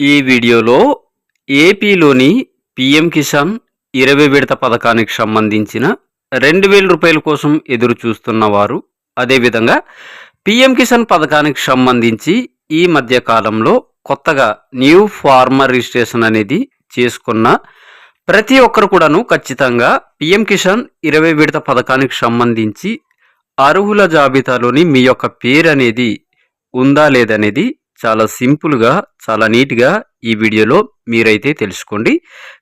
ఈ వీడియోలో ఏపీలోని పీఎం కిసాన్ ఇరవై విడత పథకానికి సంబంధించిన రెండు వేల రూపాయల కోసం ఎదురు చూస్తున్న వారు అదేవిధంగా పీఎం కిసాన్ పథకానికి సంబంధించి ఈ మధ్య కాలంలో కొత్తగా న్యూ ఫార్మర్ రిజిస్ట్రేషన్ అనేది చేసుకున్న ప్రతి ఒక్కరు కూడాను ఖచ్చితంగా పీఎం కిసాన్ ఇరవై విడత పథకానికి సంబంధించి అర్హుల జాబితాలోని మీ యొక్క పేరు అనేది ఉందా లేదనేది చాలా సింపుల్గా చాలా నీట్గా ఈ వీడియోలో మీరైతే తెలుసుకోండి.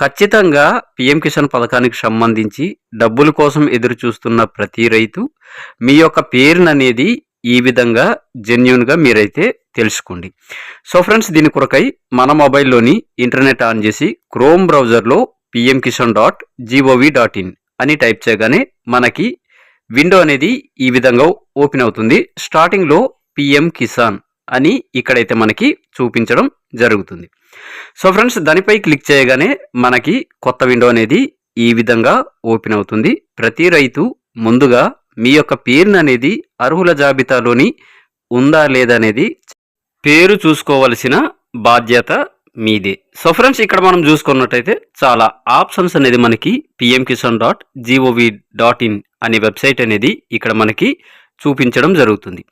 ఖచ్చితంగా పిఎం కిసాన్ పథకానికి సంబంధించి డబ్బుల కోసం ఎదురు చూస్తున్న ప్రతి రైతు మీ యొక్క పేరును అనేది ఈ విధంగా జెన్యున్గా మీరైతే తెలుసుకోండి. సో ఫ్రెండ్స్ దీని కొరకై మన మొబైల్లోని ఇంటర్నెట్ ఆన్ చేసి క్రోమ్ బ్రౌజర్లో PM Kisan dot G O V dot in అని టైప్ చేయగానే మనకి విండో అనేది ఈ విధంగా ఓపెన్ అవుతుంది. స్టార్టింగ్లో పిఎం కిసాన్ అని ఇక్కడైతే మనకి చూపించడం జరుగుతుంది. సో ఫ్రెండ్స్ దానిపై క్లిక్ చేయగానే మనకి కొత్త విండో అనేది ఈ విధంగా ఓపెన్ అవుతుంది. ప్రతి రైతు ముందుగా మీ యొక్క పేరును అనేది అర్హుల జాబితాలోని ఉందా లేదా అనేది పేరు చూసుకోవలసిన బాధ్యత మీదే. సో ఫ్రెండ్స్ ఇక్కడ మనం చూసుకున్నట్టయితే చాలా ఆప్షన్స్ అనేది మనకి PM Kisan dot G O V dot in అనే వెబ్సైట్ అనేది ఇక్కడ మనకి చూపించడం జరుగుతుంది.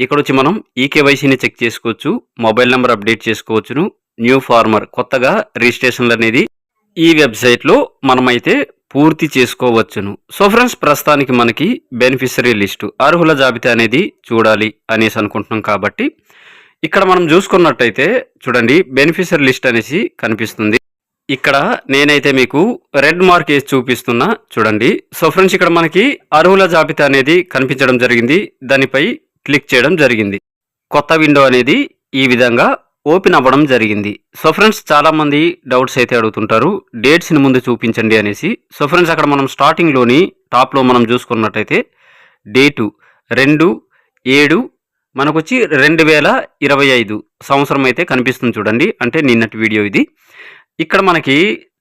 ఇక్కడ వచ్చి మనం ఈ కేవైసీని చెక్ చేసుకోవచ్చు మొబైల్ నెంబర్ అప్డేట్ చేసుకోవచ్చును న్యూ ఫార్మర్ కొత్తగా రిజిస్ట్రేషన్లు అనేది ఈ వెబ్సైట్లో మనమైతే పూర్తి చేసుకోవచ్చును. సో ఫ్రెండ్స్ ప్రస్తుతానికి మనకి బెనిఫిషరీ లిస్టు అర్హుల జాబితా అనేది చూడాలి అనేసి అనుకుంటున్నాం కాబట్టి ఇక్కడ మనం చూసుకున్నట్టయితే చూడండి బెనిఫిషరీ లిస్ట్ అనేసి కనిపిస్తుంది. ఇక్కడ నేనైతే మీకు రెడ్ మార్క్ వేసి చూపిస్తున్నా చూడండి. సో ఫ్రెండ్స్ ఇక్కడ మనకి అర్హుల జాబితా అనేది కనిపించడం జరిగింది. దానిపై క్లిక్ చేయడం జరిగింది. కొత్త విండో అనేది ఈ విధంగా ఓపెన్ అవ్వడం జరిగింది. సో ఫ్రెండ్స్ చాలామంది డౌట్స్ అయితే అడుగుతుంటారు. డేట్స్ని ముందు చూపించండి అనేసి. సో ఫ్రెండ్స్ అక్కడ మనం స్టార్టింగ్లోని టాప్లో మనం చూసుకున్నట్టయితే డేటు రెండు ఏడు మనకొచ్చి రెండు వేల ఇరవై ఐదు సంవత్సరం అయితే కనిపిస్తుంది చూడండి. అంటే నిన్నటి వీడియో ఇది. ఇక్కడ మనకి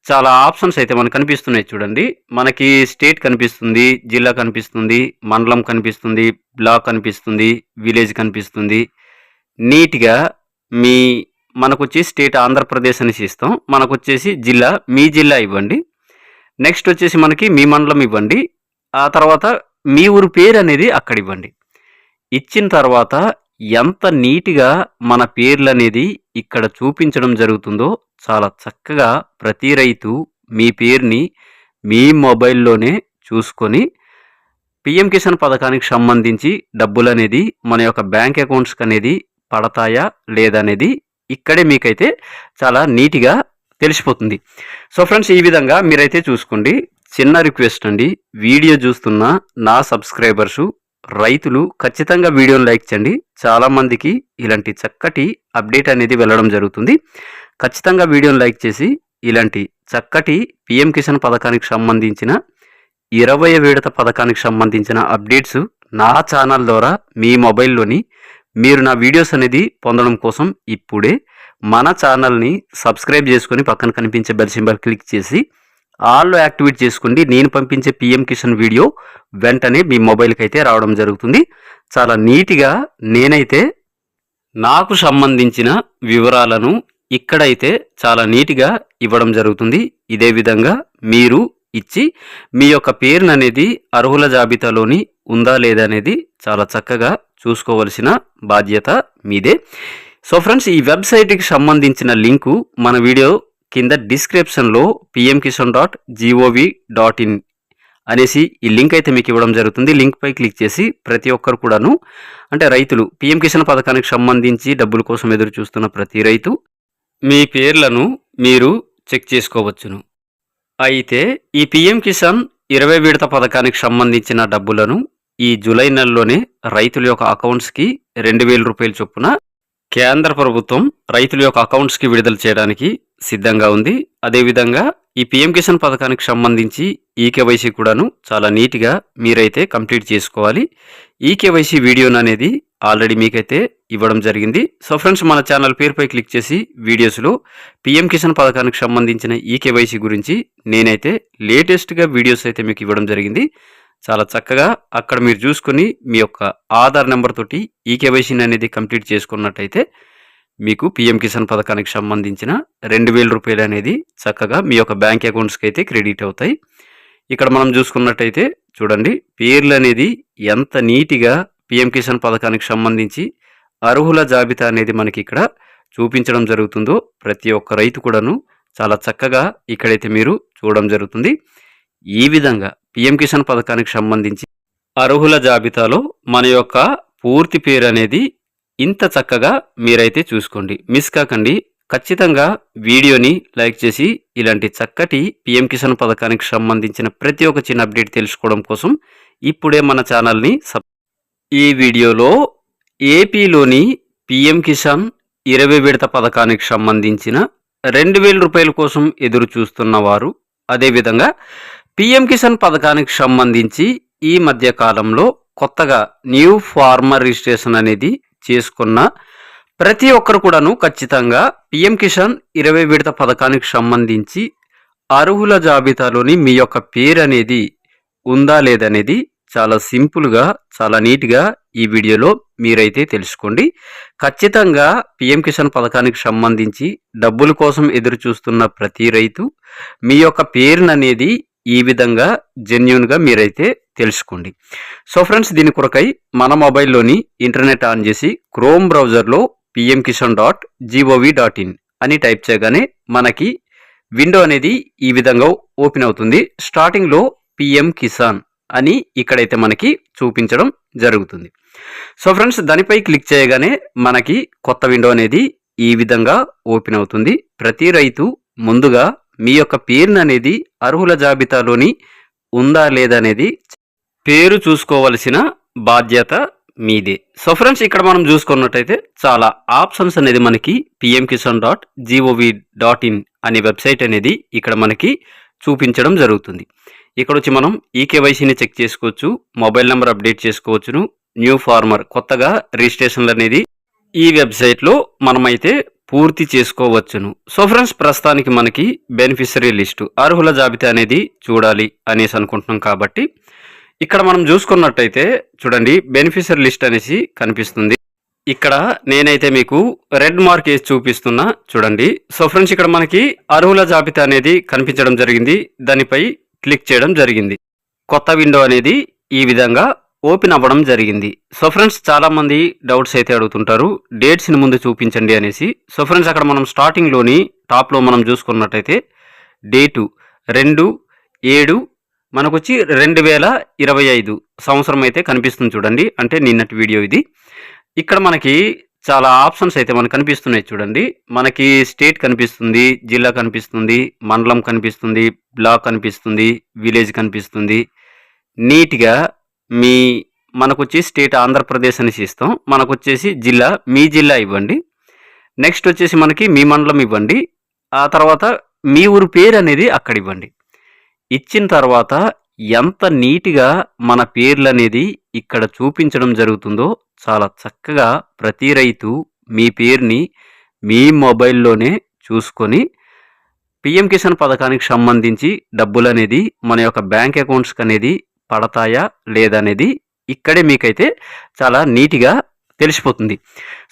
చాలా ఆప్షన్స్ అయితే మనకు కనిపిస్తున్నాయి చూడండి. మనకి స్టేట్ కనిపిస్తుంది జిల్లా కనిపిస్తుంది మండలం కనిపిస్తుంది బ్లాక్ కనిపిస్తుంది విలేజ్ కనిపిస్తుంది. నీట్గా మీ మనకు వచ్చి స్టేట్ ఆంధ్రప్రదేశ్ అనేసి ఇస్తాం. మనకు వచ్చేసి జిల్లా మీ జిల్లా ఇవ్వండి. నెక్స్ట్ వచ్చేసి మనకి మీ మండలం ఇవ్వండి. ఆ తర్వాత మీ ఊరు పేరు అనేది అక్కడ ఇవ్వండి. ఇచ్చిన తర్వాత ఎంత నీట్గా మన పేర్లు అనేది ఇక్కడ చూపించడం జరుగుతుందో చాలా చక్కగా ప్రతి రైతు మీ పేరుని మీ మొబైల్లోనే చూసుకొని పిఎం కిసాన్ పథకానికి సంబంధించి డబ్బులు అనేది మన యొక్క బ్యాంక్ అకౌంట్స్కి అనేది పడతాయా లేదనేది ఇక్కడే మీకైతే చాలా నీట్గా తెలిసిపోతుంది. సో ఫ్రెండ్స్ ఈ విధంగా మీరైతే చూసుకోండి. చిన్న రిక్వెస్ట్ అండి. వీడియో చూస్తున్న నా సబ్స్క్రైబర్సు రైతులు ఖచ్చితంగా వీడియోని లైక్ చేయండి. చాలామందికి ఇలాంటి చక్కటి అప్డేట్ అనేది వెళ్ళడం జరుగుతుంది. ఖచ్చితంగా వీడియోని లైక్ చేసి ఇలాంటి చక్కటి పిఎం కిసాన్ పథకానికి సంబంధించిన ఇరవై విడత పథకానికి సంబంధించిన అప్డేట్స్ నా ఛానల్ ద్వారా మీ మొబైల్లోని మీరు నా వీడియోస్ అనేది పొందడం కోసం ఇప్పుడే మన ఛానల్ని సబ్స్క్రైబ్ చేసుకొని పక్కన కనిపించే బెల్ సింబల్ క్లిక్ చేసి ఆల్లో యాక్టివేట్ చేసుకోండి నేను పంపించే పిఎం కిషన్ వీడియో వెంటనే మీ మొబైల్కి అయితే రావడం జరుగుతుంది. చాలా నీట్గా నేనైతే నాకు సంబంధించిన వివరాలను ఇక్కడైతే చాలా నీట్గా ఇవ్వడం జరుగుతుంది. ఇదే విధంగా మీరు ఇచ్చి మీ యొక్క పేరును అనేది అర్హుల జాబితాలోని ఉందా లేదా అనేది చాలా చక్కగా చూసుకోవలసిన బాధ్యత మీదే. సో ఫ్రెండ్స్ ఈ వెబ్సైట్కి సంబంధించిన లింకు మన వీడియో కింద డిస్క్రిప్షన్లో PM Kishan dot G O V dot in అనేసి ఈ లింక్ అయితే మీకు ఇవ్వడం జరుగుతుంది. లింక్పై క్లిక్ చేసి ప్రతి ఒక్కరు కూడాను అంటే రైతులు పిఎం కిసాన్ పథకానికి సంబంధించి డబ్బుల కోసం ఎదురు చూస్తున్న ప్రతి రైతు మీ పేర్లను మీరు చెక్ చేసుకోవచ్చును. అయితే ఈ పిఎం కిసాన్ ఇరవై విడత పథకానికి సంబంధించిన డబ్బులను ఈ జూలై నెలలోనే రైతుల యొక్క అకౌంట్స్కి రెండు వేల రూపాయల చొప్పున కేంద్ర ప్రభుత్వం రైతుల యొక్క అకౌంట్స్కి విడుదల చేయడానికి సిద్ధంగా ఉంది. అదేవిధంగా ఈ పిఎం కిసాన్ పథకానికి సంబంధించి ఈ కేవైసీ కూడాను చాలా నీట్గా మీరైతే కంప్లీట్ చేసుకోవాలి. ఈ కేవైసీ వీడియోను అనేది ఆల్రెడీ మీకైతే ఇవ్వడం జరిగింది. సో ఫ్రెండ్స్ మన ఛానల్ పేరుపై క్లిక్ చేసి వీడియోస్లో పిఎం కిసాన్ పథకానికి సంబంధించిన ఈ కేవైసీ గురించి నేనైతే లేటెస్ట్గా వీడియోస్ అయితే మీకు ఇవ్వడం జరిగింది. చాలా చక్కగా అక్కడ మీరు చూసుకొని మీ యొక్క ఆధార్ నెంబర్ తోటి ఈ కేవైసీని అనేది కంప్లీట్ చేసుకున్నట్టయితే మీకు పిఎం కిసాన్ పథకానికి సంబంధించిన రెండు వేల రూపాయలు అనేది చక్కగా మీ యొక్క బ్యాంక్ అకౌంట్స్కి అయితే క్రెడిట్ అవుతాయి. ఇక్కడ మనం చూసుకున్నట్టయితే చూడండి పేర్లు అనేది ఎంత నీటిగా పిఎం కిసాన్ పథకానికి సంబంధించి అర్హుల జాబితా అనేది మనకి ఇక్కడ చూపించడం జరుగుతుందో ప్రతి ఒక్క రైతు కూడాను చాలా చక్కగా ఇక్కడైతే మీరు చూడడం జరుగుతుంది. ఈ విధంగా పిఎం కిసాన్ పథకానికి సంబంధించి అర్హుల జాబితాలో మన యొక్క పూర్తి పేరు అనేది ఇంత చక్కగా మీరైతే చూసుకోండి. మిస్ కాకండి. ఖచ్చితంగా వీడియోని లైక్ చేసి ఇలాంటి చక్కటి పిఎం కిసాన్ పథకానికి సంబంధించిన ప్రతి ఒక్క చిన్న అప్డేట్ తెలుసుకోవడం కోసం ఇప్పుడే మన ఛానల్ని సబ్ ఈ వీడియోలో ఏపీలోని పిఎం కిసాన్ ఇరవై విడత పథకానికి సంబంధించిన రెండు వేల రూపాయల కోసం ఎదురు చూస్తున్న వారు అదేవిధంగా పిఎం కిసాన్ పథకానికి సంబంధించి ఈ మధ్య కాలంలో కొత్తగా న్యూ ఫార్మర్ రిజిస్ట్రేషన్ అనేది చేసుకున్న ప్రతి ఒక్కరు కూడాను ఖచ్చితంగా పిఎం కిసాన్ ఇరవై విడత పథకానికి సంబంధించి అర్హుల జాబితాలోని మీ యొక్క పేరు అనేది ఉందా లేదనేది చాలా సింపుల్గా చాలా నీట్గా ఈ వీడియోలో మీరైతే తెలుసుకోండి. ఖచ్చితంగా పిఎం కిసాన్ పథకానికి సంబంధించి డబ్బుల కోసం ఎదురు చూస్తున్న ప్రతి రైతు మీ యొక్క పేరుననేది ఈ విధంగా జెన్యున్గా మీరైతే తెలుసుకోండి. సో ఫ్రెండ్స్ దీని కొరకై మన మొబైల్లోని ఇంటర్నెట్ ఆన్ చేసి క్రోమ్ బ్రౌజర్లో PM Kisan dot G O V dot in అని టైప్ చేయగానే మనకి విండో అనేది ఈ విధంగా ఓపెన్ అవుతుంది. స్టార్టింగ్లో పిఎం కిసాన్ అని ఇక్కడైతే మనకి చూపించడం జరుగుతుంది. సో ఫ్రెండ్స్ దానిపై క్లిక్ చేయగానే మనకి కొత్త విండో అనేది ఈ విధంగా ఓపెన్ అవుతుంది. ప్రతి రైతు ముందుగా మీ యొక్క పేరును అనేది అర్హుల జాబితాలోని ఉందా లేదా అనేది పేరు చూసుకోవలసిన బాధ్యత మీదే. సో ఫ్రెండ్స్ ఇక్కడ మనం చూసుకున్నట్టయితే చాలా ఆప్షన్స్ అనేది మనకి PM Kisan dot G O V dot in అనే వెబ్సైట్ అనేది ఇక్కడ మనకి చూపించడం జరుగుతుంది. ఇక్కడ వచ్చి మనం ఈకేవైసీని చెక్ చేసుకోవచ్చు మొబైల్ నెంబర్ అప్డేట్ చేసుకోవచ్చును న్యూ ఫార్మర్ కొత్తగా రిజిస్ట్రేషన్లు అనేది ఈ వెబ్సైట్లో మనమైతే పూర్తి చేసుకోవచ్చును. సో ఫ్రెండ్స్ ప్రస్తుతానికి మనకి బెనిఫిషరీ లిస్టు. అర్హుల జాబితా అనేది చూడాలి అనేసి అనుకుంటున్నాం కాబట్టి ఇక్కడ మనం చూసుకున్నట్టయితే చూడండి బెనిఫిషరీ లిస్ట్ అనేసి కనిపిస్తుంది. ఇక్కడ నేనైతే మీకు రెడ్ మార్క్ వేసి చూపిస్తున్నా చూడండి. సో ఫ్రెండ్స్ ఇక్కడ మనకి అర్హుల జాబితా అనేది కనిపించడం జరిగింది. దానిపై క్లిక్ చేయడం జరిగింది. కొత్త విండో అనేది ఈ విధంగా ఓపెన్ అవ్వడం జరిగింది. సో ఫ్రెండ్స్ చాలామంది డౌట్స్ అయితే అడుగుతుంటారు. డేట్స్ని ముందు చూపించండి అనేసి. సో ఫ్రెండ్స్ అక్కడ మనం స్టార్టింగ్లోని టాప్లో మనం చూసుకున్నట్టయితే డేటు రెండు ఏడు మనకు వచ్చి రెండు వేల ఇరవై ఐదు సంవత్సరం అయితే కనిపిస్తుంది చూడండి. అంటే నిన్నటి వీడియో ఇది. ఇక్కడ మనకి చాలా ఆప్షన్స్ అయితే మనకు కనిపిస్తున్నాయి చూడండి. మనకి స్టేట్ కనిపిస్తుంది జిల్లా కనిపిస్తుంది మండలం కనిపిస్తుంది బ్లాక్ కనిపిస్తుంది విలేజ్ కనిపిస్తుంది. నీట్గా మీ మనకు వచ్చి స్టేట్ ఆంధ్రప్రదేశ్ అనేసి ఇస్తాం మనకు వచ్చేసి జిల్లా మీ జిల్లా ఇవ్వండి. నెక్స్ట్ వచ్చేసి మనకి మీ మండలం ఇవ్వండి. ఆ తర్వాత మీ ఊరు పేరు అనేది అక్కడ ఇవ్వండి. ఇచ్చిన తర్వాత ఎంత నీట్గా మన పేర్లు అనేది ఇక్కడ చూపించడం జరుగుతుందో చాలా చక్కగా ప్రతి రైతు మీ పేరుని మీ మొబైల్లోనే చూసుకొని పిఎం కిసాన్ పథకానికి సంబంధించి డబ్బులు అనేది మన యొక్క బ్యాంక్ అకౌంట్స్కి అనేది పడతాయా లేదనేది ఇక్కడే మీకైతే చాలా నీట్గా తెలిసిపోతుంది.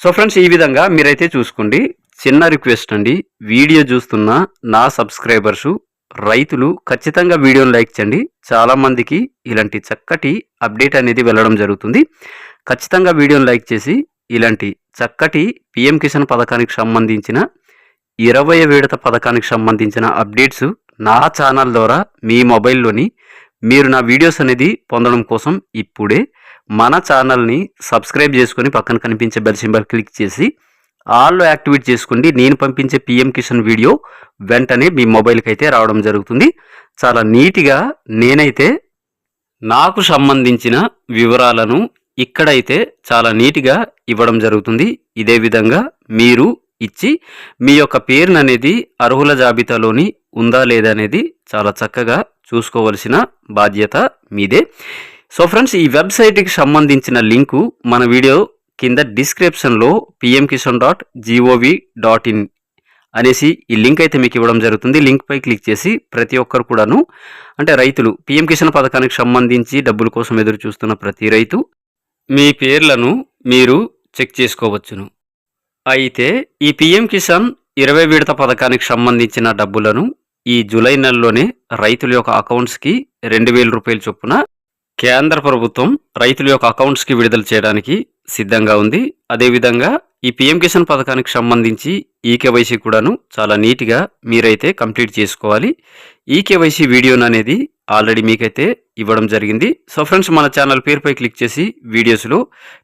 సో ఫ్రెండ్స్ ఈ విధంగా మీరైతే చూసుకోండి. చిన్న రిక్వెస్ట్ అండి. వీడియో చూస్తున్న నా సబ్స్క్రైబర్సు రైతులు ఖచ్చితంగా వీడియోని లైక్ చేయండి. చాలామందికి ఇలాంటి చక్కటి అప్డేట్ అనేది వెళ్ళడం జరుగుతుంది. ఖచ్చితంగా వీడియోని లైక్ చేసి ఇలాంటి చక్కటి పిఎం కిసాన్ పథకానికి సంబంధించిన ఇరవై విడత పథకానికి సంబంధించిన అప్డేట్స్ నా ఛానల్ ద్వారా మీ మొబైల్లోని మీరు నా వీడియోస్ అనేది పొందడం కోసం ఇప్పుడే మన ఛానల్ని సబ్స్క్రైబ్ చేసుకొని పక్కన కనిపించే బెల్ సింబల్ క్లిక్ చేసి ఆల్లో యాక్టివేట్ చేసుకోండి. నేను పంపించే పిఎం కిషన్ వీడియో వెంటనే మీ మొబైల్కి అయితే రావడం జరుగుతుంది. చాలా నీట్గా నేనైతే నాకు సంబంధించిన వివరాలను ఇక్కడైతే చాలా నీట్గా ఇవ్వడం జరుగుతుంది. ఇదే విధంగా మీరు ఇచ్చి మీ యొక్క పేరుననేది అర్హుల జాబితాలోని ఉందా లేదా అనేది చాలా చక్కగా చూసుకోవలసిన బాధ్యత మీదే. సో ఫ్రెండ్స్ ఈ వెబ్సైట్కి సంబంధించిన లింకు మన వీడియో కింద డిస్క్రిప్షన్లో PM Kishan dot G O V dot in అనేసి ఈ లింక్ అయితే మీకు ఇవ్వడం జరుగుతుంది. లింక్పై క్లిక్ చేసి ప్రతి ఒక్కరు కూడాను అంటే రైతులు పిఎం కిషన్ పథకానికి సంబంధించి డబ్బుల కోసం ఎదురు చూస్తున్న ప్రతి రైతు మీ పేర్లను మీరు చెక్ చేసుకోవచ్చును. అయితే ఈ పిఎం కిసాన్ ఇరవై విడత పథకానికి సంబంధించిన డబ్బులను ఈ జూలై నెలలోనే రైతుల యొక్క అకౌంట్స్కి రెండు వేల రూపాయల చొప్పున కేంద్ర ప్రభుత్వం రైతుల యొక్క అకౌంట్స్కి విడుదల చేయడానికి సిద్ధంగా ఉంది. అదేవిధంగా ఈ పిఎం కిసాన్ పథకానికి సంబంధించి ఈ కేవైసీ కూడాను చాలా నీట్గా మీరైతే కంప్లీట్ చేసుకోవాలి. ఈ కేవైసీ వీడియోను అనేది ఆల్రెడీ మీకైతే ఇవ్వడం జరిగింది. సో ఫ్రెండ్స్ మన ఛానల్ పేరుపై క్లిక్ చేసి వీడియోస్లో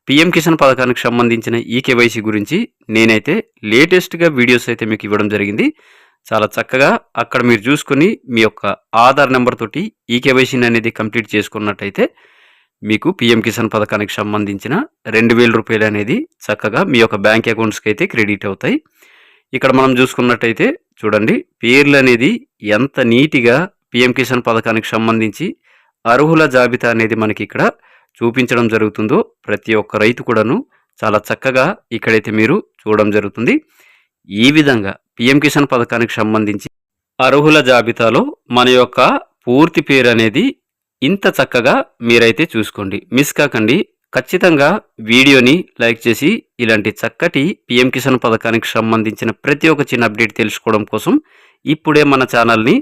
పిఎం కిసాన్ పథకానికి సంబంధించిన ఈ కేవైసీ గురించి నేనైతే లేటెస్ట్గా వీడియోస్ అయితే మీకు ఇవ్వడం జరిగింది. చాలా చక్కగా అక్కడ మీరు చూసుకుని మీ యొక్క ఆధార్ నెంబర్ తోటి ఈ కేవైసీని అనేది కంప్లీట్ చేసుకున్నట్టయితే మీకు పిఎం కిసాన్ పథకానికి సంబంధించిన రెండు వేల రూపాయలు అనేది చక్కగా మీ యొక్క బ్యాంక్ అకౌంట్స్కి అయితే క్రెడిట్ అవుతాయి. ఇక్కడ మనం చూసుకున్నట్టయితే చూడండి పేర్లు అనేది ఎంత నీటిగా పిఎం కిసాన్ పథకానికి సంబంధించి అర్హుల జాబితా అనేది మనకి ఇక్కడ చూపించడం జరుగుతుందో ప్రతి ఒక్క రైతు కూడాను చాలా చక్కగా ఇక్కడైతే మీరు చూడడం జరుగుతుంది. ఈ విధంగా పిఎం కిసాన్ పథకానికి సంబంధించి అర్హుల జాబితాలో మన యొక్క పూర్తి పేరు అనేది ఇంత చక్కగా మీరైతే చూసుకోండి. మిస్ కాకండి. ఖచ్చితంగా వీడియోని లైక్ చేసి ఇలాంటి చక్కటి పిఎం కిసాన్ పథకానికి సంబంధించిన ప్రతి ఒక్క చిన్న అప్డేట్ తెలుసుకోవడం కోసం ఇప్పుడే మన ఛానల్ని